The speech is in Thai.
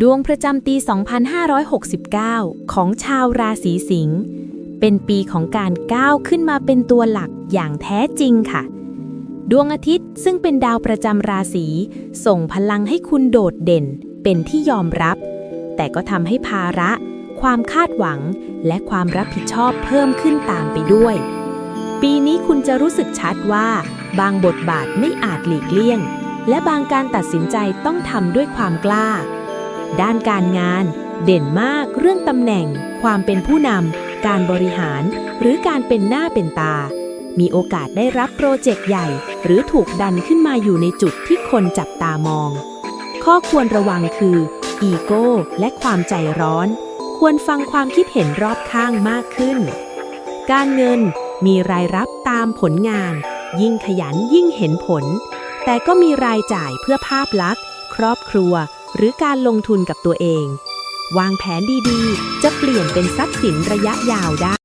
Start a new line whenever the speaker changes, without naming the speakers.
ดวงประจำปี 2569 ของชาวราศีสิงห์เป็นปีของการก้าวขึ้นมาเป็นตัวหลักอย่างแท้จริงค่ะ ดวงอาทิตย์ซึ่งเป็นดาวประจำราศีส่งพลังให้คุณโดดเด่น เป็นที่ยอมรับ แต่ก็ทำให้ภาระ ความคาดหวัง และความรับผิดชอบเพิ่มขึ้นตามไปด้วย ปีนี้คุณจะรู้สึกชัดว่า บางบทบาทไม่อาจหลีกเลี่ยง และบางการตัดสินใจต้องทำด้วยความกล้า ด้านการงาน เด่นมากเรื่องตำแหน่ง ความเป็นผู้นำการบริหาร หรือการเป็นหน้าเป็นตา มีโอกาสได้รับโปรเจกต์ใหญ่ หรือถูกดันขึ้นมาอยู่ในจุดที่คนจับตามอง ข้อควรระวังคือ อีโก้และความใจร้อน ควรฟังความคิดเห็นรอบข้างมากขึ้น การเงินมีรายรับตามผลงาน ยิ่งขยันยิ่งเห็นผล แต่ก็มีรายจ่ายเพื่อภาพลักษณ์ ครอบครัว หรือการลงทุนกับตัวเอง วางแผนดีๆ จะเปลี่ยนเป็นทรัพย์สินระยะยาวได้